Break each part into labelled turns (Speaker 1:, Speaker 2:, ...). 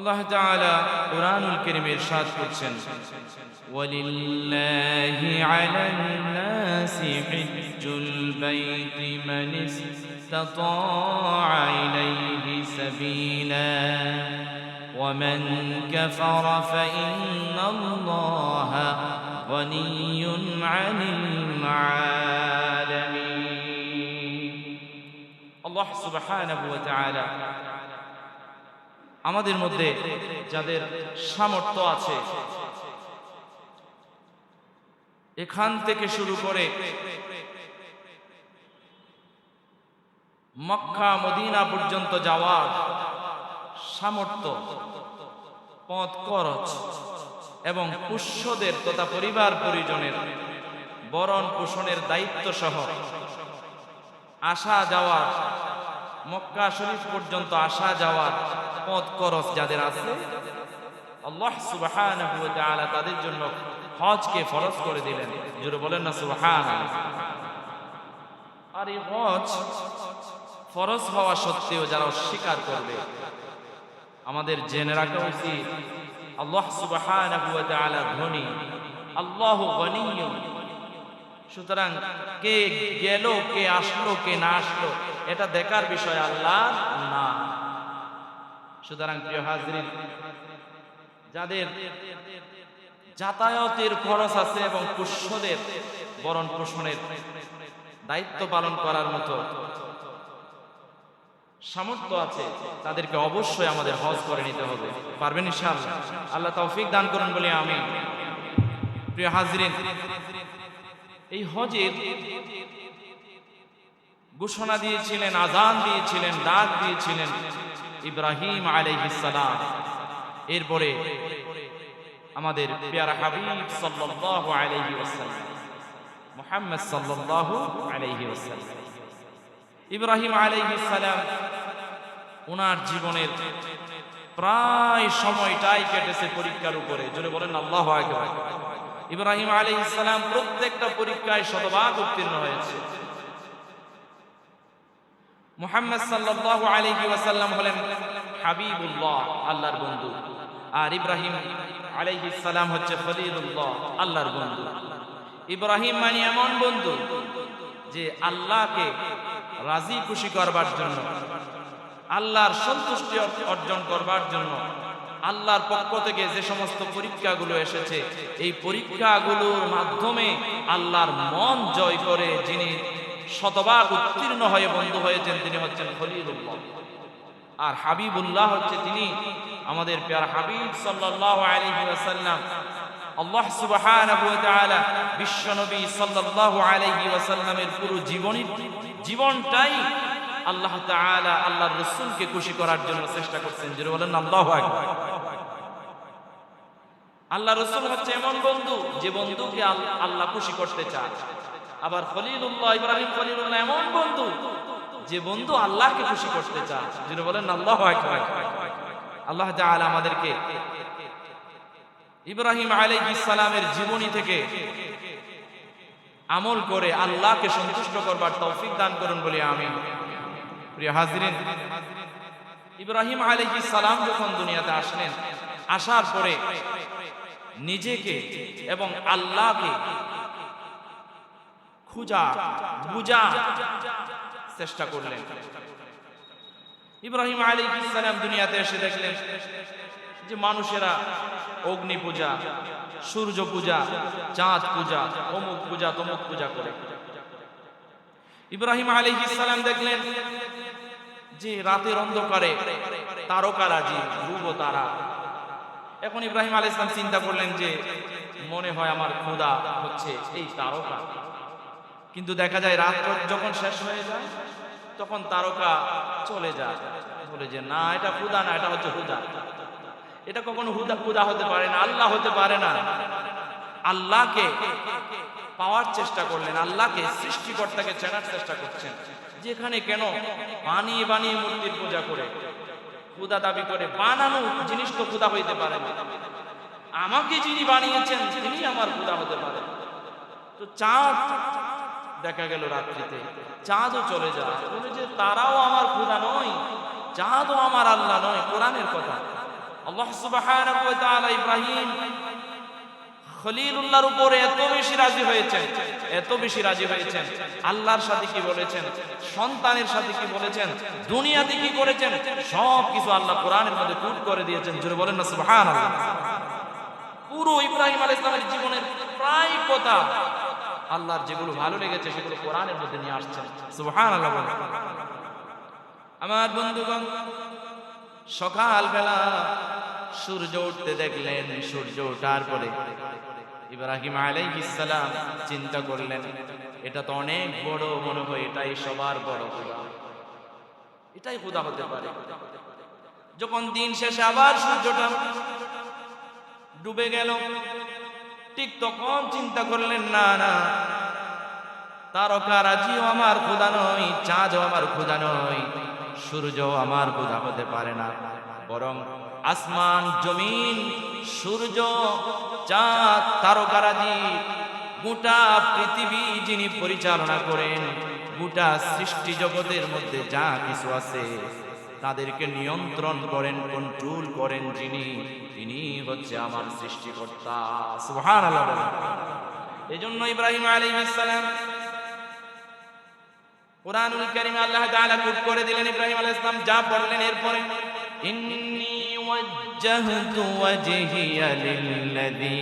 Speaker 1: আল্লাহ তাআলা কোরআনুল কারীমে ইরশাদ করছেন ওয়ালিল্লাহি আলান নাসি হিজ্জুল বাইতি মান ইসতাতা'a ইলাইহি সাবিলা ومن كفر فإن الله غني عن العالمين الله سبحانه وتعالى আমাদের মধ্যে যাদের সামর্থ্য আছে। এখান থেকে শুরু করে মক্কা, মদিনা পর্যন্ত যাওয়ার সামর্থ্য, পথ, খরচ এবং পুষ্যদের তথা পরিবার পরিজনের বরণ পোষণের দায়িত্ব সহ আসা যাওয়ার মক্কা শরীফ পর্যন্ত আসা যাওয়ার পথ খরচ যাদের আছে, আল্লাহ সুবহানাহু ওয়া তাআলা তাদের জন্য হজকে ফরজ করে দিলেন। জোরে বলেন না সুবহান আর এই হজ ফরজ হওয়া সত্ত্বেও যারা অস্বীকার করবে, আমাদের জেনে রাখা উচিত, আল্লাহ সুবহানাহু ওয়া তাআলা ধনী, আল্লাহ গনিয়্যুন। সুতরাং কে গেল, কে আসলো, কে না আসলো এটা দেখার বিষয় আল্লাহ না। সুতরাং প্রিয় হাজরিন, যাদের যাতায়াতের খরচ আছে এবং পুষ্যদের বরণ পোষণের দায়িত্ব পালন করার মতো সামর্থ্য আছে, তাদেরকে অবশ্যই আমাদের হজ করে নিতে হবে। পারবেন আল্লাহ তৌফিক দান করুন বলে আমি প্রিয় হাজরিন, এই হজের ঘোষণা দিয়েছিলেন, আজান দিয়েছিলেন, ডাক দিয়েছিলেন ইব্রাহিম আলাইহিসসালাম এরপরে আমাদের পেয়ারা হাবিব সাল্লাল্লাহু আলাইহি ওয়াসাল্লাম, মুহাম্মদ সাল্লাল্লাহু আলাইহি ইব্রাহিম আলাইহিসসালাম ওনার জীবনের প্রায় সময়টাই কেটেছে পরীক্ষার উপরে। জোরে বলেন, আল্লাহু ইব্রাহিম আলাইহিসসালাম প্রত্যেকটা পরীক্ষায় শতভাগ উত্তীর্ণ হয়েছে। মুহাম্মদ সাল্লাল্লাহু আলাইহি ওয়াসাল্লাম হলেন হাবিবুল্লাহ, আল্লাহর বন্ধু। আর ইব্রাহিম আলাইহিস সালাম হচ্ছে খলিলুল্লাহ, আল্লাহর বন্ধু। ইব্রাহিম মানে এমন বন্ধু যে আল্লাহকে রাজি খুশি করবার জন্য, আল্লাহর সন্তুষ্টি অর্জন করবার জন্য আল্লাহর পক্ষ থেকে যে সমস্ত পরীক্ষাগুলো এসেছে, এই পরীক্ষাগুলোর মাধ্যমে আল্লাহর মন জয় করে যিনি শতভাগ উত্তীর্ণ হয়ে বন্ধু হয়েছেন তিনি হচ্ছেন খলিলুল্লাহ। আর হাবিবুল্লাহ হচ্ছে তিনি আমাদের পেয়ার হাবিব ওয়াসাল্লাম। আল্লাহ সুবহানাহু ওয়া তাআলা বিশ্বনবী সাল্লাল্লাহু আলাইহি ওয়াসাল্লামের পুরো জীবনী জীবনটাই আল্লাহ তাআলা আল্লাহর রাসূলকে খুশি করার জন্য চেষ্টা করছেন। যিনি বলেন আল্লাহু আকবার। আল্লাহ রসুল হচ্ছে এমন বন্ধু যে বন্ধুকে আল্লাহ খুশি করতে চায়। আবার খলিলুল্লাহ ইব্রাহিম খলিলুল্লাহ এমন বন্ধু যে বন্ধু আল্লাহকে খুশি করতে চায়। যিনি বলেন, আল্লাহ আল্লাহ তাআলা আমাদেরকে ইব্রাহিম আলাইহিস সালামের জীবনী থেকে আমল করে আল্লাহকে সন্তুষ্ট করবার তৌফিক দান করুন বলি আমি প্রিয় হাজরিন, ইব্রাহিম আলাইহিস সালাম যখন দুনিয়াতে আসলেন, আসার পরে নিজেকে এবং আল্লাহকে খুঁজা, বুঝা চেষ্টা করলেন। ইব্রাহিম আলী ইসলাম দুনিয়াতে এসে দেখলেন যে মানুষেরা অগ্নি পূজা, সূর্য পূজা, চাঁদ পূজা, অমুক পূজা, তমুক পূজা করে। ইব্রাহিম আলী ইসলাম দেখলেন যে রাতের অন্ধকারে তারকারাজি ধ্রুব তারা এখন ইব্রাহিম আলী ইসলাম চিন্তা করলেন যে মনে হয় আমার খোদা হচ্ছে এই তারকা। কিন্তু দেখা যায় রাত যখন শেষ হয়ে যায়, তখন তারকা চলে যায়। বলে যে, না, এটা হুদা না, এটা হচ্ছে হুদা। এটা কখনো হুদা হুদা হতে পারে না, আল্লাহ হতে পারে না। আল্লাহকে পাওয়ার চেষ্টা করলেন, আল্লাহকে সৃষ্টিকর্তাকে চেনার চেষ্টা করছেন। যেখানে কেন? বানিয়ে বানিয়ে মূর্তির পূজা করে। খুদা দাবি করে, বানানো জিনিস তো খুদা হইতে পারে না। আমাকে যিনি বানিয়েছেন, তিনি আমার খুদা হতে পারে। তো চাঁদ দেখা গেল রাত্রিতে। চাঁদও চলে যায়। যে, তারাও আমার খুদা নয় চাঁদও আমার আল্লাহ নয়, কোরআনের কথা। আল্লাহ সুবহানাহু ওয়া তাআলা ইব্রাহিম খলিলুল্লাহর উপরে এত বেশি রাজি হয়েছেন, এত বেশি রাজি হয়েছেন। আল্লাহর সাথে কি বলেছেন? সন্তানের সাথে কি বলেছেন? দুনিয়াতে কি করেছেন? সব কিছু আল্লাহ কোরআনের মধ্যে কুট করে দিয়েছেন। জোরে বলেন না, সুবহানাল্লাহ। পুরো ইব্রাহিম আলাইহিস সালামের জীবনের প্রায় কথা আল্লাহর যেগুলো ভালো লেগেছে সেগুলো কোরআনের মধ্যে নিয়ে আসছেন। সুবহানাল্লাহ বলেন। আমার বন্ধুগণ সকালবেলা সূর্য উঠতে দেখলেন সূর্য ওঠার পরে ইব্রাহিম আলাইহিস সালাম চিন্তা করলেন এটা তো অনেক বড় মনে হয় এটাই সবার বড় খোদা। এটাই খোদা হতে পারে। যখন দিন শেষে আবার সূর্যটা ডুবে গেল ঠিক তখন চিন্তা করলেন, না না তারকারাজিও আমার খোদা নয়, চাঁদও আমার খোদা নয় সূর্য আমার খোদা হতে পারে না। বরং আসমান, জমিন, সূর্য, চাঁদ তারকারাজি গোটা পৃথিবী যিনি পরিচালনা করেন, গোটা সৃষ্টি জগতের মধ্যে যা কিছু আছে তাদেরকে নিয়ন্ত্রণ করেন কন্ট্রোল করেন যিনি, তিনি হচ্ছে আমার সৃষ্টিকর্তা সুবহানাল্লাহ বলেন। এজন্য ইব্রাহিম আলাইহিস সালাম কোরআনুল কারীম আল্লাহ তাআলা কুট করে দিলেন ইব্রাহিম আলাইহিস সালাম, যা পড়লেন এরপরে লিল্লাযী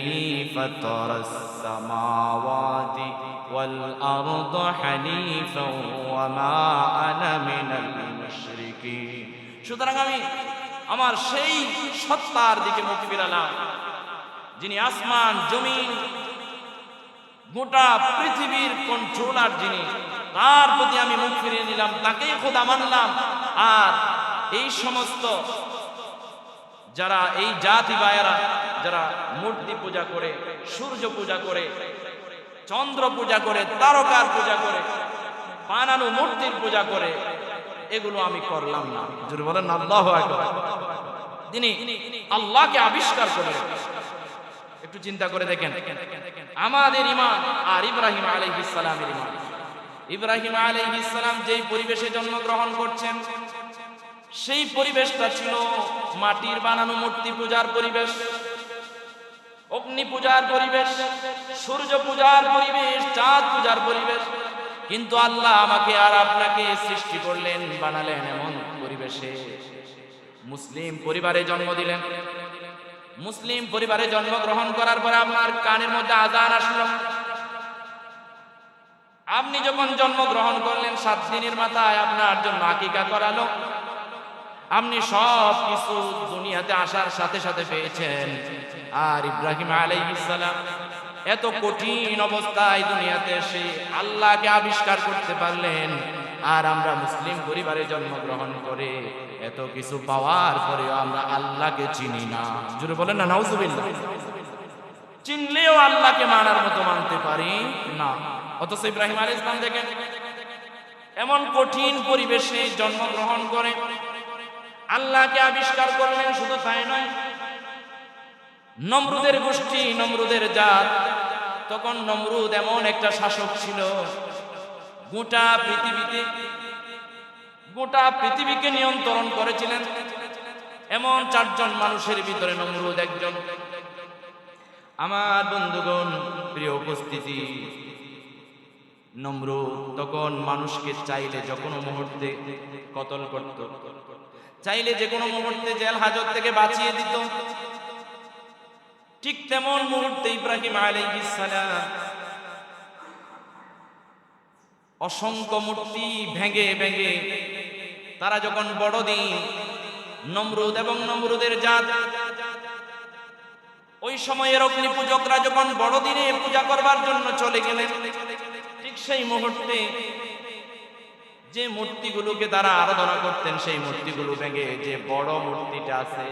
Speaker 1: ফাতারাস সামাওয়াতি ওয়াল আরদা হানিফাও ওয়া মা আনা মিনাল মুশরিকিন সুতরাং আমি আমার সেই সত্তার দিকে মুখ ফিরালাম, যিনি আসমান, জমিন, গোটা পৃথিবীর কন্ট্রোলার যিনি, তার প্রতি আমি মুখ ফিরিয়ে নিলাম, তাকেই খোদা মানলাম। আর এই সমস্ত যারা এই জাতি বায়েরা যারা মূর্তি পূজা করে, সূর্য পূজা করে, চন্দ্র পূজা করে, তারকার পূজা করে, বানানো মূর্তির পূজা করে এগুলো আমি করলাম না। জোরে বলেন আল্লাহ তিনি আল্লাহকে আবিষ্কার করে একটু চিন্তা করে দেখেন। আমাদের ইমান আর ইব্রাহিম আলাইহিস সালামের ইমান ইব্রাহিম আলাইহিস সালাম যেই পরিবেশে জন্মগ্রহণ করছেন সেই পরিবেশটা ছিল মাটির বানানো মূর্তি পূজার পরিবেশ অগ্নি পূজার পরিবেশ সূর্য পূজার পরিবেশ চাঁদ পূজার পরিবেশ। কিন্তু আল্লাহ আমাকে আর আপনাকে সৃষ্টি করলেন, বানালেন এমন পরিবেশে। মুসলিম পরিবারে জন্ম দিলেন। মুসলিম পরিবারে জন্মগ্রহণ করার পরে আপনার কানের মধ্যে আজান আসলো। আপনি যখন জন্মগ্রহণ করলেন, সাত দিনের মাথায় আপনার জন্য আকিকা করালো। আপনি সব কিছু দুনিয়াতে আসার সাথে সাথে পেয়েছেন। আর ইব্রাহিম আলাইহিস সালাম এত কঠিন অবস্থায় দুনিয়াতে এসে আল্লাহকে আবিষ্কার করতে পারলেন। আর আমরা মুসলিম পরিবারে জন্মগ্রহণ করে এত কিছু পাওয়ার পরেও আমরা আল্লাহকে চিনি না। জুড়ে বলেন না, নাউজুবিল্লাহ। চিনলেও আল্লাহকে মানার মতো মানতে পারি না। অথচ ইব্রাহিম আলী ইসলাম দেখেন, এমন কঠিন পরিবেশে জন্মগ্রহণ করে আল্লাহকে আবিষ্কার করলেন, শুধু তাই নয় নমরুদের গোষ্ঠী, নমরুদের জাত। তখন নমরুদ এমন একটা শাসক ছিল। গোটা পৃথিবীতে, গোটা পৃথিবীকে নিয়ন্ত্রণ করেছিলেন। এমন চারজন মানুষের ভিতরে নমরুদ একজন। আমার বন্ধুগণ, প্রিয় উপস্থিতি, নমরুদ তখন মানুষকে চাইলে যে কোনো মুহূর্তে কতল করত। চাইলে যে কোনো মুহূর্তে জেল হাজত থেকে বাঁচিয়ে দিত। ঠিক তেমন মুহূর্তে ইব্রাহিম সালাম অসংখ্য মূর্তি ভেঙে ভেঙে, তারা যখন বড়দিন, নমরুদ এবং নমরুদের জাত, ওই সময়ের অগ্নি পূজকরা যখন বড়দিনে পূজা করবার জন্য চলে গেলেন, ঠিক সেই মুহূর্তে যে মূর্তিগুলোকে তারা আরাধনা করতেন, সেই মূর্তিগুলো ভেঙে যে বড় মূর্তিটা আছে,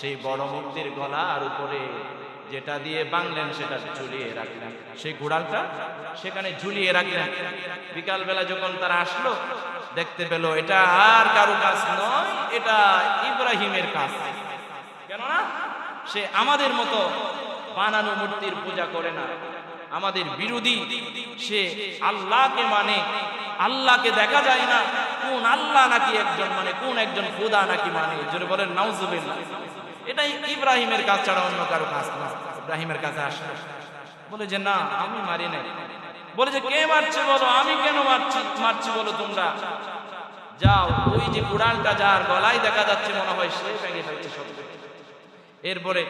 Speaker 1: সেই বড় মূর্তির গলার উপরে যেটা দিয়ে বাংলেন সেটা ঝুলিয়ে রাখলেন। সেই ঘোড়ালটা সেখানে ঝুলিয়ে রাখলেন। বিকালবেলা যখন তারা আসলো, দেখতে পেল এটা আর কারও কাজ নয়, এটা ইব্রাহিমের কাজ। কেননা সে আমাদের মতো বানানো মূর্তির পূজা করে না। আমাদের বিরোধী সে আল্লাহকে মানে আল্লাহকে দেখা যায় না। কোন আল্লাহ নাকি একজন মানে কোন একজন খোদা নাকি মানে? বলেন, নাউজুবিল্লাহ। এটাই ইব্রাহিমের কাজ ছাড়া অন্য কারও কাজ না। ইব্রাহিমের কাছে আসলো বলে যে, না, আমি মারি নাই। বলে যে, কে মারছে বলো? আমি কেন মারছি মারছি বলো তোমরা? যাও, ওই যে কুড়ালটা যার গলায় দেখা যাচ্ছে, মনে হয় সে ভেঙে ফেলছে এরপরে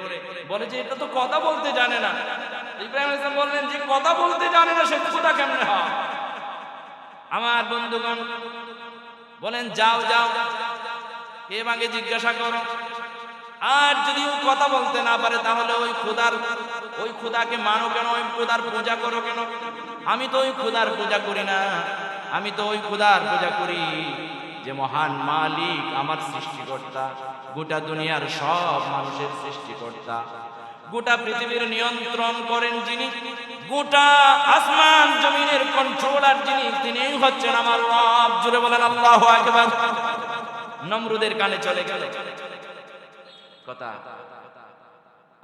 Speaker 1: বলে যে, এটা তো কথা বলতে জানে না। ইব্রাহিম ইসলাম বললেন, যে কথা বলতে জানে না, সে খোদা কেমনে আমার বন্ধুগণ বলেন, যাও যাও। কে মাকে জিজ্ঞাসা করো? আর যদি ও কথা বলতে না পারে, তাহলে ওই খুদার ওই খুদাকে মানো কেন? ওই খুদার পূজা করো কেন? আমি তো ওই খুদার পূজা করি না। আমি তো ওই খুদার পূজা করি। যে মহান মালিক আমার সৃষ্টিকর্তা, গোটা দুনিয়ার সব মানুষের সৃষ্টিকর্তা। গোটা পৃথিবীর নিয়ন্ত্রণ করেন যিনি। গোটা আসমান জমিনের কন্ট্রোলার যিনি তিনি হচ্ছেন আমার রব। জুড়ে বলেন, আল্লাহ আকবার। নমরুদের কানে চলে গেল। কথা।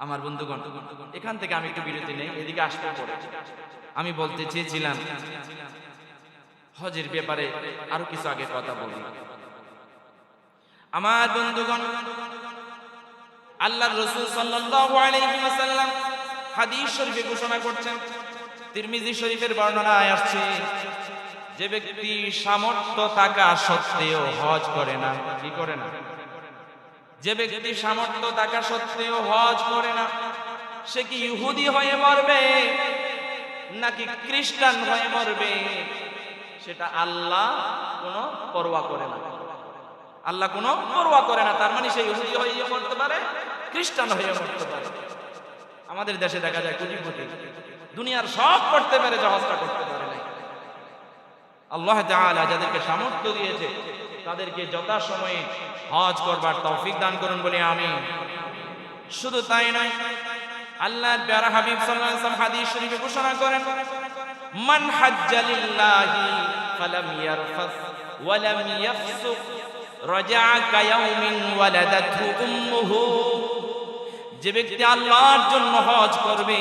Speaker 1: আমার বন্ধুগণ, এখান থেকে আমি একটু বিরতি নেই, এদিকে আসতে পড়ে। আমি বলতে চেয়েছিলাম, হজের ব্যাপারে আরও কিছু আগে কথা বলি। আমার বন্ধুগণ আল্লাহ রসুল ওয়াসাল্লাম হাদিস শরীফে ঘোষণা করছেন, তিরমিজি শরীফের বর্ণনায় আসছে, যে ব্যক্তি সামর্থ্য থাকা সত্ত্বেও হজ করে না, কি করে না? যে ব্যক্তি সামর্থ্য থাকা সত্ত্বেও হজ করে না, সে কি ইহুদি হয়ে মরবে, নাকি খ্রিস্টান হয়ে মরবে? সেটা আল্লাহ কোনো পরোয়া করে না। আল্লাহ কোনো পরোয়া করে না, তার মানে সে ইহুদি হয়ে মরতে পারে, খ্রিস্টান হয়ে মরতে পারে। আমাদের দেশে দেখা যায় কোটি কোটি দুনিয়ার সব করতে পারে জহাজটা করতে পারে না আল্লাহ যাদেরকে সামর্থ্য দিয়েছে তাদেরকে যথাসময়ে হজ করবার তৌফিক দান করুন বলে আমি শুধু তাই নয় আল্লাহর প্যারা হাবিব সাল্লাল্লাহু আলাইহি ওয়াসাল্লাম হাদিস শরীফে ঘোষণা করেন, মান হাজ্জা লিল্লাহি ফালাম ইয়ারফাস ওয়া লাম ইয়াফসুক রাজা'a কায়াউমিন ওয়ালাদাতহু উম্মুহু। যে ব্যক্তি আল্লাহর জন্য হজ করবে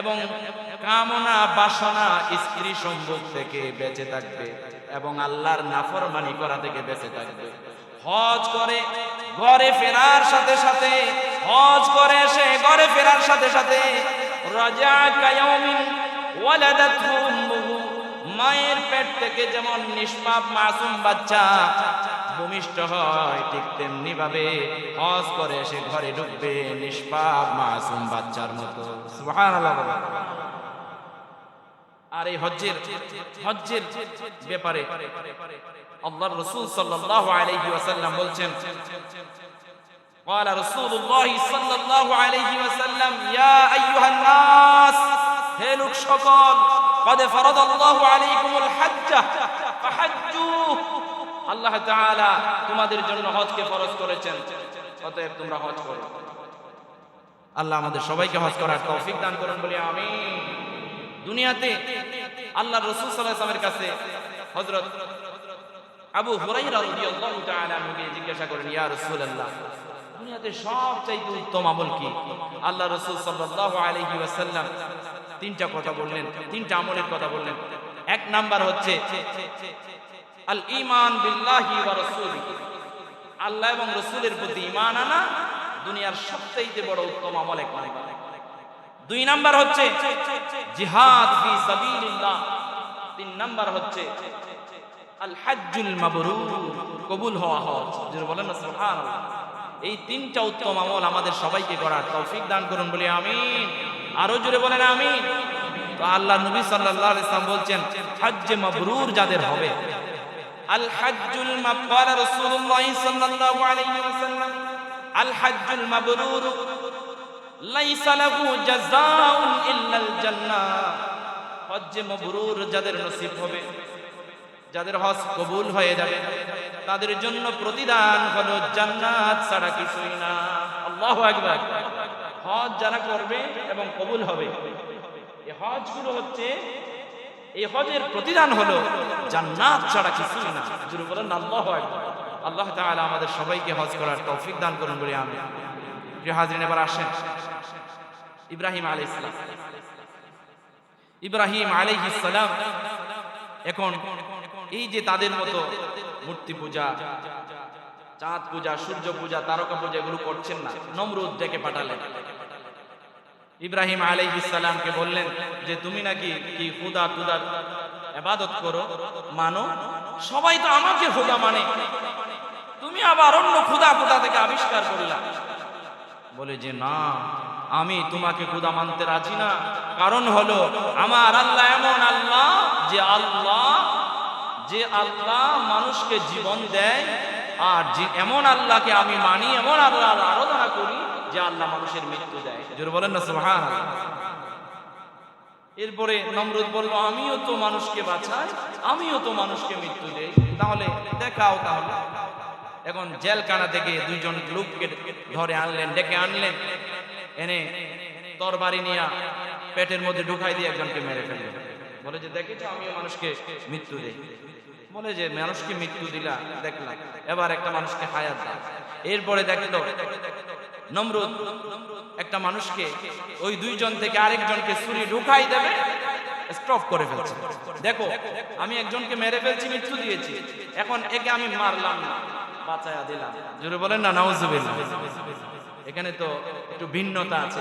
Speaker 1: এবং কামনা বাসনা স্ত্রী সম্ভোগ থেকে বেঁচে থাকবে। এবং আল্লাহর নাফরমানি করা থেকে বেঁচে থাকবে হজ করে ঘরে ফেরার সাথে সাথে, হজ করে এসে ঘরে ফেরার সাথে সাথে রাজা কায়ামিন ওয়ালাদাতহু উম্মুহু, মায়ের পেট থেকে যেমন নিষ্পাপ মাসুম বাচ্চা ভূমিষ্ঠ হয়, ঠিক তেমনি ভাবে হজ করে এসে ঘরে ঢুকবে নিষ্পাপ মাসুম বাচ্চার মতো সুবহানাল্লাহ। আর এই হজ্জের হজ্জের ব্যাপারে আল্লাহর রাসূল সাল্লাল্লাহু আলাইহি ওয়াসাল্লাম বলছেন قال رسول الله صلى الله عليه وسلم يا ايها الناس হে লোক সকল قد فرض الله عليكم الحج فحجوا আল্লাহ তাআলা তোমাদের জন্য হজকে ফরজ করেছেন অতএব তোমরা হজ করো আল্লাহ আমাদের সবাইকে হজ করার তৌফিক দান করুন বলি আমিন দুনিয়াতে আল্লাহ রসুল সাল্লামের কাছে হজরত আবু আনহুকে জিজ্ঞাসা করেন, ইয়া রাসূলুল্লাহ, দুনিয়াতে সবচাইতে উত্তম আমল কি? আল্লাহ রাসূল সাল্লাল্লাহু আলাইহি ওয়াসাল্লাম তিনটা কথা বললেন, তিনটা আমলের কথা বললেন। এক নাম্বার হচ্ছে আল ঈমান বিল্লাহি ওয়া রাসূলিহি। আল্লাহ এবং রাসূলের প্রতি ঈমান আনা দুনিয়ার সবচাইতে বড় উত্তম আমল এক নাম্বার দুই নাম্বার হচ্ছে জিহাদ ফি সাবিলিল্লাহ। তিন নাম্বার হচ্ছে আল হাজ্জুল মাবরুর, কবুল হওয়া হজ। যদি বলেন না, সুবহানাল্লাহ। এই তিনটা উত্তম আমল আমাদের সবাইকে করার তৌফিক দান করুন বলে আমিন। আরও জোরে বলেন আমিন। তো আল্লাহ নবী সাল্লাল্লাহু আলাইহি ওয়াসাল্লাম বলছেন, হজ্জে মাবরুর যাদের হবে। আল হাজ্জুল মাবরুর রাসূলুল্লাহ সাল্লাল্লাহু আলাইহি ওয়াসাল্লাম, আল হাজ্জুল মাবরুর লাইসা লাহু জাযাউন ইল্লাল জান্নাহ। হজ্জে যাদের নসিব হবে, যাদের হজ কবুল হয়ে যাবে, তাদের জন্য প্রতিদান হলো জান্নাত ছাড়া কিছুই না। আল্লাহু আকবার। হজ যারা করবে এবং কবুল হবে এই হজগুলো হচ্ছে এই হজের প্রতিদান হলো জান্নাত ছাড়া কিছুই না। জুড়ে বলেন আল্লাহু আকবার। আল্লাহ তাআলা আমাদের সবাইকে হজ করার তৌফিক দান করুন বলে আমি। প্রিয় এবার আসেন। ইব্রাহিম আলাইহিস সালাম। ইব্রাহিম আলাইহিস সালাম এখন এই যে তাদের মতো মূর্তি পূজা, চাঁদ পূজা, সূর্য পূজা, তারকা পূজা এগুলো করছেন না, নমরুদ ডেকে পাঠালেন। ইব্রাহিম আলাইহিস সালামকে বললেন যে, তুমি নাকি কি হুদা তুদার এবাদত করো? মানো? সবাই তো আমাকে হুদা মানে। তুমি আবার অন্য খুদা খুদা থেকে আবিষ্কার করলা। বলে যে, না আমি তোমাকে খুদা মানতে রাজি না। কারণ হলো, আমার আল্লাহ এমন আল্লাহ যে আল্লাহ যে আল্লাহ মানুষকে জীবন দেয়, আর যে এমন আল্লাহকে আমি মানি, এমন আল্লাহর আরাধনা করি যে আল্লাহ মানুষের মৃত্যু দেয়। জোরে বলেন না সুবহান এরপরে নমরুদ বলল, আমিও তো মানুষকে বাঁচাই, আমিও তো মানুষকে মৃত্যু দেই। তাহলে দেখাও তাহলে। এখন জেলখানা থেকে দুইজন লোককে ধরে আনলেন, ডেকে আনলেন। এনে তরবারি নিয়ে পেটের মধ্যে ঢুকাই দিয়ে একজনকে মেরে ফেললেন বলে যে দেখেছ আমিও মানুষকে মৃত্যু দেই। বলে যে, মানুষকে মৃত্যু দিলা, দেখলাম। এবার একটা মানুষকে হায়াত দাও। এরপরে দেখল, নমরুদ একটা মানুষকে ওই দুইজন থেকে আরেকজনকে ছুরি ঢুকাই দেবে স্টপ করে ফেলছে। দেখো, আমি একজনকে মেরে ফেলছি, মৃত্যু দিয়েছি। এখন একে আমি মারলাম না, বাঁচায়া দিলাম। জোরে বলেন না, নাউজুবিল্লাহ। এখানে তো একটু ভিন্নতা আছে।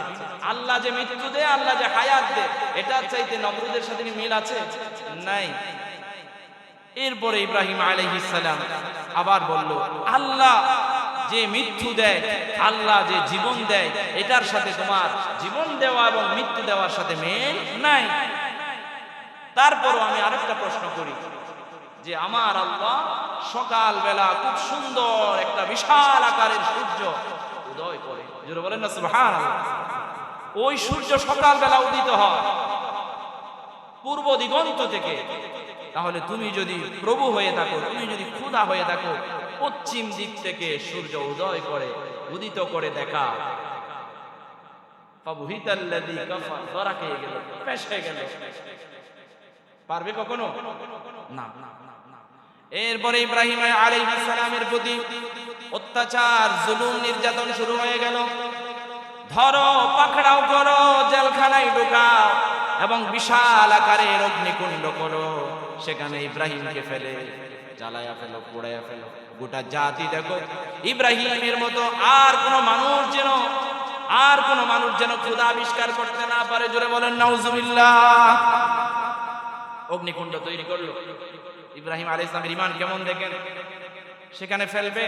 Speaker 1: আল্লাহ যে মৃত্যু দেয়, আল্লাহ যে হায়াত দেয়, এটার চাইতে নমরুদের সাথে মিল আছে? নাই। এরপরে ইব্রাহিম সালাম আবার বলল, আল্লাহ যে মৃত্যু দেয়, আল্লাহ যে জীবন দেয়, এটার সাথে তোমার জীবন দেওয়া এবং মৃত্যু দেওয়ার সাথে মিল নাই। তারপরও আমি আরেকটা প্রশ্ন করি, যে আমার আল্লাহ সকাল বেলা খুব সুন্দর একটা বিশাল আকারের সূর্য উদয় করে জোরে বলেন না, সুবহানাল্লাহ। ওই সূর্য সকাল বেলা উদিত হয় পূর্ব দিগন্ত থেকে। তাহলে তুমি যদি প্রভু হয়ে থাকো, তুমি যদি ক্ষুধা হয়ে থাকো, পশ্চিম দিক থেকে সূর্য উদয় করে, উদিত করে দেখা। পারবে কখনো? না। এরপরে ইব্রাহিম আলাইহিস সালামের প্রতি অত্যাচার, জুলুম নির্যাতন শুরু হয়ে গেল। ধরো পাকড়াও করো, জেলখানায় ঢোকাও এবং বিশাল আকারের অগ্নিকুণ্ড করো। সেখানে ইব্রাহিমকে ফেলে, জ্বালায়া ফেলো পোড়াইয়া ফেলো। গোটা জাতি দেখো, ইব্রাহিমের মতো আর কোন মানুষ যেন, আর কোন মানুষ যেন ক্ষুদা আবিষ্কার করতে না পারে। জোরে বলেন, নাউজুবিল্লাহ। অগ্নিকুণ্ড তৈরি করল। ইব্রাহিম আলী ইসলামের ইমান কেমন দেখেন? সেখানে ফেলবে।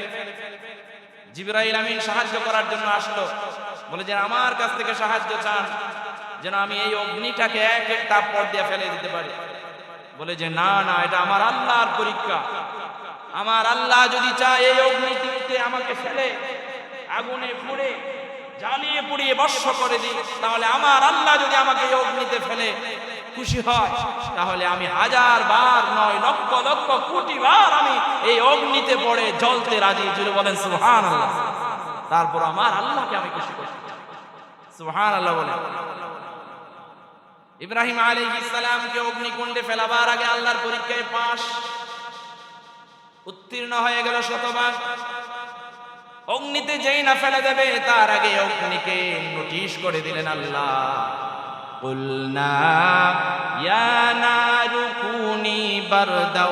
Speaker 1: জিবরাইল আমিন সাহায্য করার জন্য আসলো। বলে যে আমার কাছ থেকে সাহায্য চান, যেন আমি এই অগ্নিটাকে এক এক তাপ পর দিয়ে ফেলে দিতে পারি। বলে যে, না না, এটা আমার আল্লাহর পরীক্ষা। আমার আল্লাহ যদি চায় এই অগ্নিটিতে আমাকে ফেলে, আগুনে পুড়ে, জ্বালিয়ে পুড়িয়ে বর্ষ করে দিই তাহলে আমার আল্লাহ যদি আমাকে এই অগ্নিতে ফেলে খুশি হয়, তাহলে আমি হাজার বার, নয় লক্ষ লক্ষ, কোটি বার আমি এই অগ্নিতে পড়ে জ্বলতে রাজি। জুড়ে বলেন সুহান আল্লাহ তারপর আমার আল্লাহকে আমি খুশি চাই সুহান আল্লাহ বলেন। ইব্রাহিম আলী ইসলামকে অগ্নিকুণ্ডে ফেলাবার আগে আল্লাহর পরীক্ষায় পাশ। উত্তীর্ণ হয়ে গেল শতবার অগ্নিতে যেই না ফেলে দেবে, তার আগে অগ্নিকে নোটিশ করে দিলেন আল্লাহ। قلنا يا نار كوني بردا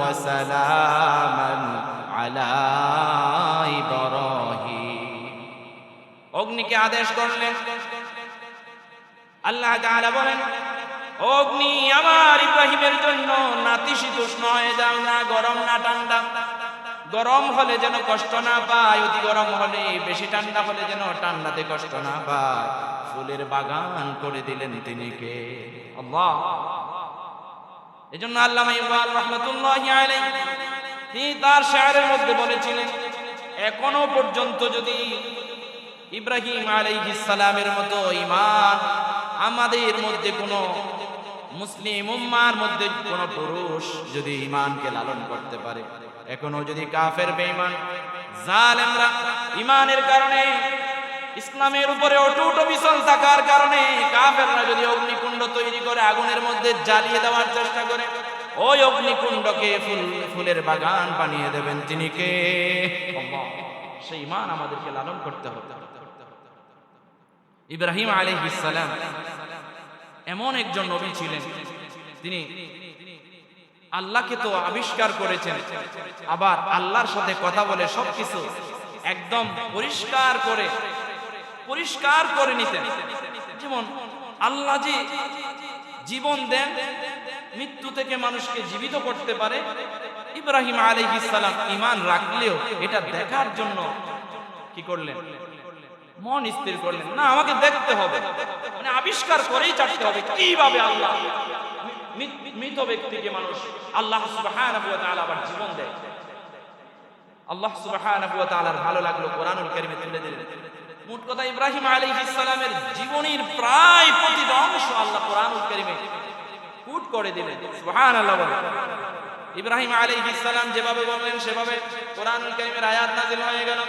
Speaker 1: وسلاما على إبراهيم অগ্নিকে আদেশ করলেন আল্লাহ তাআলা বলেন অগ্নি আমার ইব্রাহিমের জন্য নাতিশীতোষ্ণ হয়ে যাও না গরম না ঠান্ডা গরম হলে যেন কষ্ট না পায় অতি গরম হলে বেশি ঠান্ডা হলে যেন ঠান্ডাতে কষ্ট না পায় ফুলের বাগান করে দিলেন তিনি কে? আল্লাহ। এজন্য আল্লামা ইকবাল রাহমাতুল্লাহি আলাইহি তিনি তার শেয়ারের মধ্যে বলেছিলেন, এখনও পর্যন্ত যদি ইব্রাহিম আলাইহিস সালামের মতো ঈমান আমাদের মধ্যে কোনো মুসলিম উম্মার মধ্যে কোনো পুরুষ যদি ঈমানকে লালন করতে পারে, এখনও যদি কাফের বেঈমান, জালেমরা ঈমানের কারণে ইসলামের উপরে অটুট অবিচল থাকার কারণে কাফেররা যদি অগ্নিকুণ্ড তৈরি করে আগুনের মধ্যে জ্বালিয়ে দেওয়ার চেষ্টা করে, ওই অগ্নিকুণ্ডকে ফুল, ফুলের বাগান বানিয়ে দেবেন তিনি কে? সেই মান আমাদেরকে লালন করতে হবে। ইব্রাহিম সালাম এমন একজন নবী ছিলেন, তিনি আল্লাহকে তো আবিষ্কার করেছেন, আবার আল্লাহর সাথে কথা বলে সবকিছু একদম পরিষ্কার করে পরিষ্কার করে নিতেন। যেমন আল্লাহ যে জীবন দেন, মৃত্যু থেকে মানুষকে জীবিত করতে পারে, ইব্রাহিম সালাম ঈমান রাখলেও এটা দেখার জন্য কি করলেন? মন স্থির করলেন। না, আমাকে দেখতে হবে। মানে আবিষ্কার করেই চাটতে হবে। কীভাবে আল্লাহ মৃত ব্যক্তিকে মানুষ আল্লাহ আবার জীবন দেয়? আল্লাহ তাআলার ভালো লাগল কোরআনুল কারীমে তুলে দিলেন মোট কথা ইব্রাহিম আলাইহিস সালামের জীবনীর প্রায় প্রতিটা অংশ আল্লাহ কোরআনুল কারীমে কুট করে দিলেন সুবহানাল্লাহ বলেন ইব্রাহিম আলাইহিস সালাম যেভাবে বললেন সেভাবে কোরআনুল কারীমের আয়াত নাযিল হয়ে গেল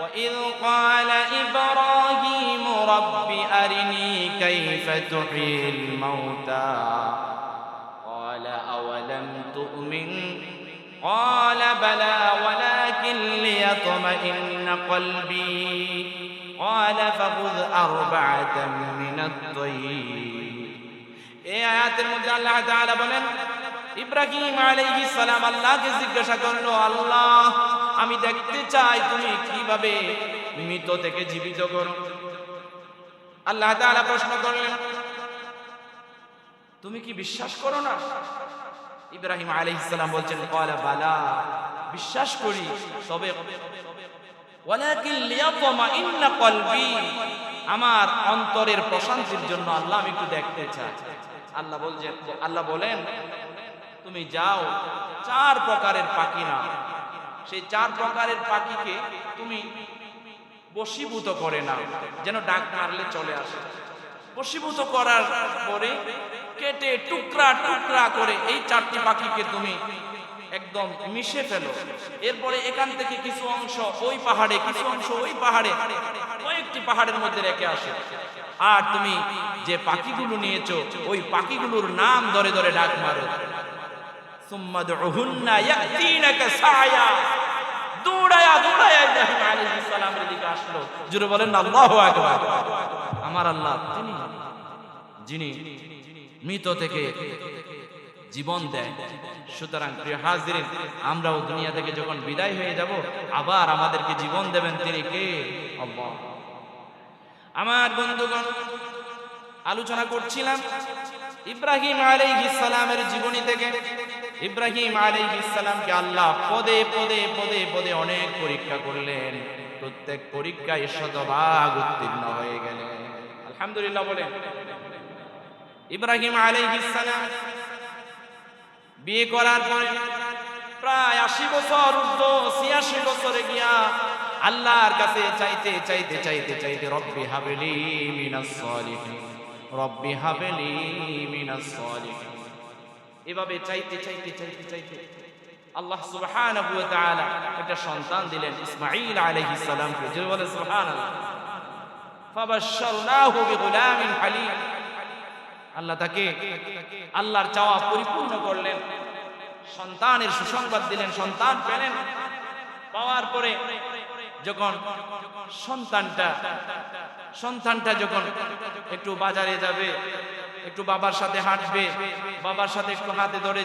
Speaker 1: وإذ قال إبراهيم رب أرني كيف تحيي الموتى قال أولم تؤمن قال بلى ولكن ليطمئن قلبي قال فخذ أربعة من الطير এই আয়াতের মধ্যে আল্লাহ তাআলা বলেন ইব্রাহিম আলাইহিস সালাম আল্লাহকে জিজ্ঞাসা করলো আল্লাহ আমি দেখতে চাই তুমি কিভাবে মৃত থেকে জীবিত করো আল্লাহ তাআলা প্রশ্ন করলেন তুমি কি বিশ্বাস করো না ইব্রাহিম আলাইহিস সালাম বলছেন, ক্বালা, বালা, বিশ্বাস করি, তবে আমার অন্তরের প্রশান্তির জন্য আল্লাহ আমি একটু দেখতে চাই। আল্লাহ বলছেন আল্লাহ বলেন, তুমি যাও, চার প্রকারের পাখি না সেই চার প্রকারের পাখিকে তুমি বশীভূত করে না যেন ডাক মারলে চলে আসে। বশীভূত করার পরে কেটে টুকরা টুকরা করে এই চারটি পাখিকে তুমি একদম মিশে ফেলো। এরপরে এখান থেকে কিছু অংশ ওই পাহাড়ে, কিছু অংশ ওই পাহাড়ে, কয়েকটি পাহাড়ের মধ্যে রেখে আসে। আর তুমি যে পাখিগুলো নিয়েছো, ওই পাখিগুলোর নাম ধরে ধরে ডাক মারো। আমার আল্লাহ তিনি যিনি মৃত থেকে জীবন দেয়। সুতরাং প্রিয় হাজিরিন, আমরাও দুনিয়া থেকে যখন বিদায় হয়ে যাব, আবার আমাদেরকে জীবন দেবেন তিনি কে? আমার বন্ধুগণ, আলোচনা করছিলাম ইব্রাহিম সালামের জীবনী থেকে। ইব্রাহিম আলাইহিস সালামকে আল্লাহ পদে পদে পদে পদে অনেক পরীক্ষা করলেন। প্রত্যেক পরীক্ষায় শতভাগ উত্তীর্ণ হয়ে গেলেন। আলহামদুলিল্লাহ বলেন। ইব্রাহিম আলাইহিস সালাম বিয়ে করার পরে প্রায় আশি বছর উর্ধ ছিয়াশি বছরে গিয়া আল্লাহর কাছে চাইতে চাইতে চাইতে চাইতে, রব্বি হাবেলি মিনাস সলিহিন, রব্বি হাবেলি মিনাস সলিহিন। এভাবে চাইতে চাইতে চাইতে চাইতে আল্লাহ সুবহানাহু ওয়া তাআলা একটা সন্তান দিলেন, ইসমাঈল আলাইহিস সালামকে। যে বলে সুবহানাল্লাহ। ফাবাশশারনাহু বিগুলামিন হালিম। আল্লাহ তাকে আল্লাহর চাওয়া পরিপূর্ণ করলেন। সন্তানের সুসংবাদ দিলেন, সন্তান পেলেন। পাওয়ার পরে যখন সন্তানটা সন্তানটা যখন একটু বাজারে যাবে, একটু বাবার সাথে হাঁটবে, বাবার সাথে একটু হাতে ধরে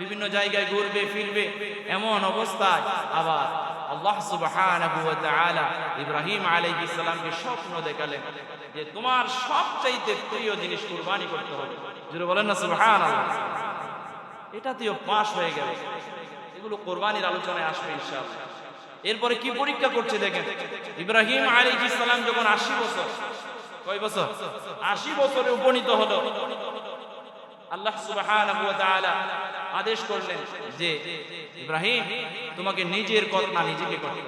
Speaker 1: বিভিন্ন জায়গায় ঘুরবে, ফিরবে, এমন অবস্থায় আবার আল্লাহ ইব্রাহিম আলাইহিস সালামকে স্বপ্ন দেখালেন যে তোমার সবচাইতে প্রিয় জিনিস কুরবানি করতে হবে। জুড়ে বলেন না, সুবহানাল্লাহ। এটাতেও পাস হয়ে গেল। এগুলো কোরবানির আলোচনায় আসবে ইনশাআল্লাহ। এরপরে কি পরীক্ষা করছে দেখেন? ইব্রাহিম আলাইহিস সালাম যখন আশি বছর, কয় বছর? আশি বছরে উপনীত হলো। আল্লাহ তাআলা আদেশ করলেন যে, ইব্রাহিম, তোমাকে নিজের কতনা নিজেকে করতে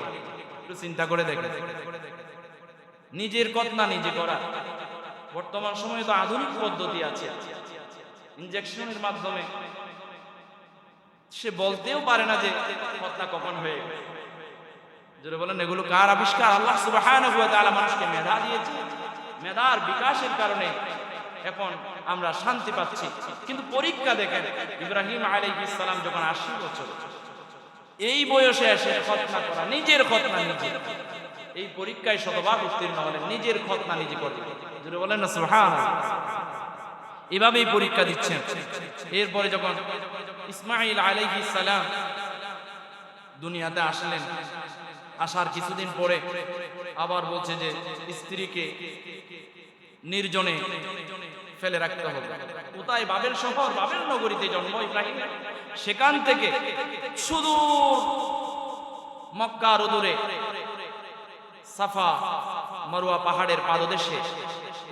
Speaker 1: একটু চিন্তা করে দেখেন নিজের কতনা নিজে করা। বর্তমান সময়ে তো আধুনিক পদ্ধতি আছে। ইনজেকশনের মাধ্যমে সে বলতেও পারে না যে, কতনা কখন হয়ে গেছে জোরে বলেন, এগুলো কার আবিষ্কার? আল্লাহ তাআলা মানুষকে মেধা দিয়েছে। মেধার বিকাশের কারণে এখন আমরা শান্তি পাচ্ছি। কিন্তু পরীক্ষা দেখেন, ইব্রাহিম আলাইহিস সালাম যখন 80 বছর, এই বয়সে এসে খতনা করা, নিজের খতনা নিজে। এই পরীক্ষায় শতভাগ উত্তীর্ণ হলেন নিজের খতনা নিজে জোরে বলেন না, সুবহানাল্লাহ। এভাবেই পরীক্ষা দিচ্ছেন। এরপরে যখন ইসমাইল আলাইহিস সালাম দুনিয়াতে আসলেন, আসার কিছুদিন পরে আবার বলছে যে স্ত্রীকে নির্জনে ফেলে রাখতে হবে। কোথায়? বাবেল শহর, বাবেল নগরীতে জন্ম ইব্রাহিম। সেখান থেকে শুধু মক্কার দূরে সাফা মরুয়া পাহাড়ের পাদদেশে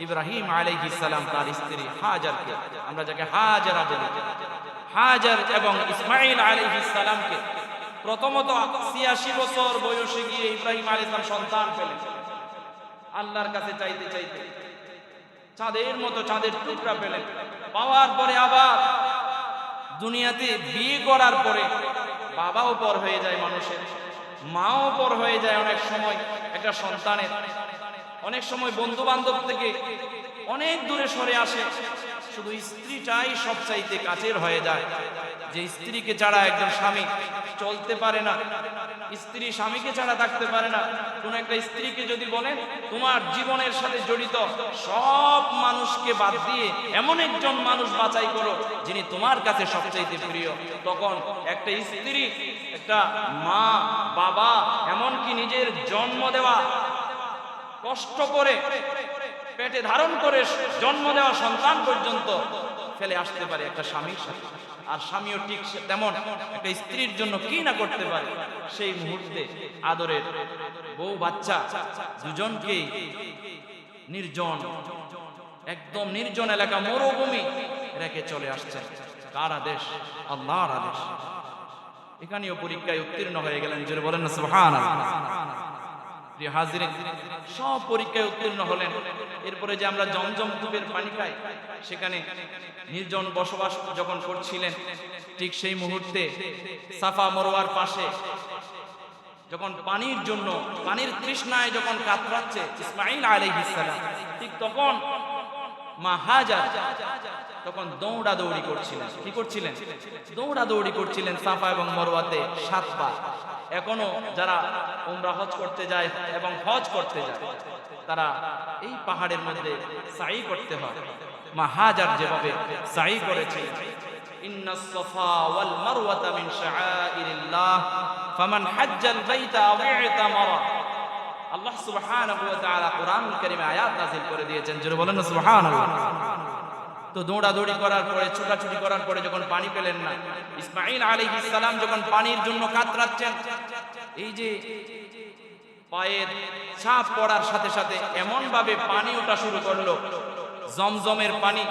Speaker 1: ইব্রাহিম আলাইহিস সালাম তার স্ত্রী হাজারকে, আমরা যাকে হাজারা বলি, হাজার এবং ইসমাইল আলাইহিস সালামকে প্রথমত ছিয়াশি বছর বয়সে গিয়ে ইব্রাহিম আলাইহিস সালাম সন্তান পেলেন। আল্লাহর কাছে চাইতে চাইতে চাঁদের মতো চাঁদের টুকরা পেলেন পাওয়ার পরে আবার দুনিয়াতে বিয়ে করার পরে বাবাও পর হয়ে যায় মানুষের। মাও পর হয়ে যায় অনেক সময় একটা সন্তানের। অনেক সময় বন্ধু বান্ধব থেকে অনেক দূরে সরে আসে। শুধু স্ত্রীটাই সব চাইতে কাছের হয়ে যায়। যে স্ত্রীকে ছাড়া একজন স্বামী চলতে পারে না, স্ত্রী স্বামীকে ছাড়া থাকতে পারে না। কোন একটা স্ত্রীকে যদি বলেন, তোমার জীবনের সাথে জড়িত সব মানুষকে বাদ দিয়ে এমন একজন মানুষ বাছাই করো, যিনি তোমার কাছে সবচাইতে প্রিয়। তখন একটা স্ত্রী, একটা মা, বাবা, এমনকি নিজের জন্ম দেওয়া, কষ্ট করে পেটে ধারণ করে জন্ম দেওয়া সন্তান পর্যন্ত ফেলে আসতে পারে একটা স্বামীর সাথে। আর স্বামীও ঠিক তেমন একটা স্ত্রীর জন্য কি না করতে পারে, সেই মুহূর্তে আদরের বউ বাচ্চা দুজনকে নির্জন, একদম নির্জন এলাকা মরুভূমি রেখে চলে আসছেন। কার আদেশ? আল্লাহর আদেশ। এখানেও পরীক্ষায় উত্তীর্ণ হয়ে গেলেন, জোরে বলেন সুবহানাল্লাহ। সব পরীক্ষায় উত্তীর্ণ হলেন এরপরে যে আমরা জমজম কূপের পানি খাই, সেখানে নির্জন বসবাস যখন করছিলেন, ঠিক সেই মুহূর্তে সাফা মরোয়ার পাশে যখন পানির জন্য, পানির তৃষ্ণায় যখন কাতরাচ্ছে ইসমাইল আলাইহিস সালাম, ঠিক তখন মা হাজার তখন দৌড়াদৌড়ি করছিলেন। কি করছিলেন? দৌড়াদৌড়ি করছিলেন সাফা এবং মরোয়াতে সাতবার। এখনও যারা উমরা হজ করতে যায় এবং হজ করতে যায়, তারা এই পাহাড়ের মধ্যে সাই করতে হয়। মা হাজার যেভাবে সাই করেছে। আল্লাহ সুবহানাহু ওয়া তাআলা কোরআন কারীমে আয়াত করে দিয়েছেন। যারা বলেন সুবহানাল্লাহ। তো দৌড়াদৌড়ি করার পরে, ছোটাছুটি করার পরে যখন পানি পেলেন না ইসমাইল আলাইহিস সালাম যখন পানির জন্য কাতরাচ্ছেন, এই যে পায়ের ছাপ পড়ার সাথে সাথে এমন ভাবে পানি ওঠা শুরু করল, জমজমের পানি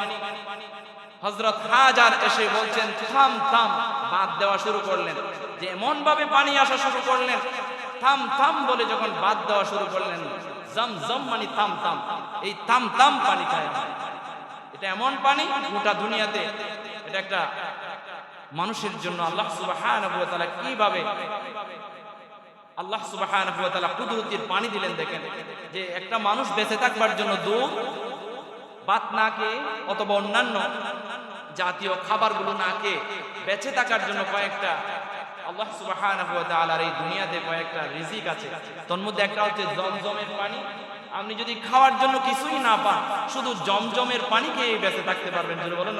Speaker 1: হজরত হাজার এসে বলছেন, থাম থাম, বাদ দেওয়া শুরু করলেন যে এমন ভাবে পানি আসা শুরু করলেন, থাম থাম বলে যখন বাদ দেওয়া শুরু করলেন জম জম মানে থাম থাম, এই থাম থাম পানি খায়। এটা এমন পানি গোটা দুনিয়াতে, এটা একটা মানুষের জন্য আল্লাহ তাআলা কীভাবে আল্লাহ তাআলা কুদরতির পানি দিলেন দেখেন, যে একটা মানুষ বেঁচে থাকবার জন্য দুধ, ভাত না খেয়ে অথবা অন্যান্য জাতীয় খাবারগুলো না খেয়ে বেঁচে থাকার জন্য কয়েকটা আল্লাহ তাআলার এই দুনিয়াতে কয়েকটা রিজিক আছে। তোর মধ্যে একটা হচ্ছে জমজমের পানি আপনি যদি খাওয়ার জন্য কিছুই না পান, শুধু জমজমের পানি খেয়ে বেঁচে থাকতে পারবেন যদি বলেন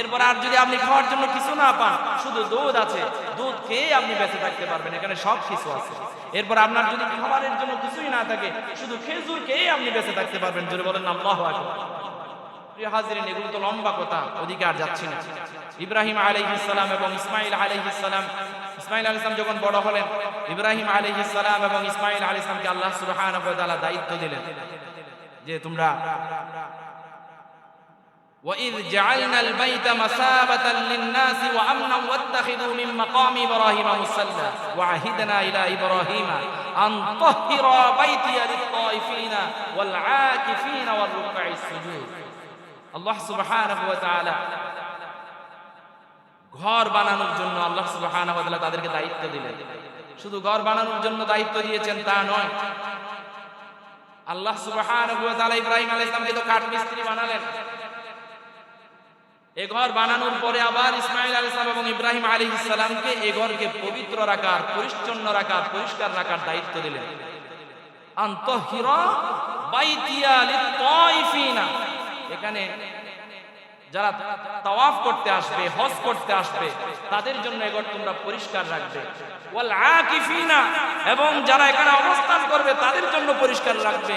Speaker 1: এরপর আর যদি আপনি খাওয়ার জন্য কিছু না পান, শুধু দুধ আছে, দুধ খেয়ে আপনি বেঁচে থাকতে পারবেন, এখানে সব কিছু আছে। এরপর আপনার যদি খাবারের জন্য কিছুই না থাকে, শুধু খেজুর খেয়ে আপনি বেঁচে থাকতে পারবেন যদি বলেন আল্লাহু হাজিরিন, এগুলো তো লম্বা কথা ওদিকে আর যাচ্ছি না। ইব্রাহিম আলাইহিস সালাম এবং ইসমাইল আলাইহিস সালাম ইসমাইল আলাইহিস সালাম যখন বড় হলেন ইব্রাহিম আলাইহিস সালাম এবং ইসমাইল আলাইহিস সালামকে আল্লাহ সুবহানাহু ওয়া তাআলা দায়িত্ব দিলেন যে তোমরা وإذ جعلنا البيت مثابة للناس وأمنا واتخذوا من مقام إبراهيم مصلى وعهدنا إلى إبراهيم أن طهر بيتي للطائفين والعاكفين والركع السجود আল্লাহ সুবহানাহু ওয়া তাআলা ঘর বানানোর জন্য আল্লাহ তাআলা তাদেরকে দায়িত্ব দিলেন। শুধু ঘর বানানোর জন্য দায়িত্ব দিয়েছেন তা নয়। আল্লাহ তাআলা ইব্রাহিম আলাইহিস সালামকে তো কাঠ মিস্ত্রি বানালেন। এ ঘর বানানোর পরে আবার ইসমাইল আলাইহিস সালাম এবং ইব্রাহিম আলাইহিস সালামকে এ ঘরকে পবিত্র রাখার, পরিচ্ছন্ন রাখার, পরিষ্কার রাখার দায়িত্ব দিলেন। আন্তহিরা বাইতিয়া লিত-তাইফিনা। এখানে যারা তাওয়াফ করতে আসবে, হজ করতে আসবে, তাদের জন্য এগর তোমরা পরিষ্কার রাখবে। ওয়াল আকিফিনা, এবং যারা এখানে অবস্থান করবে, তাদের জন্য পরিষ্কার রাখবে।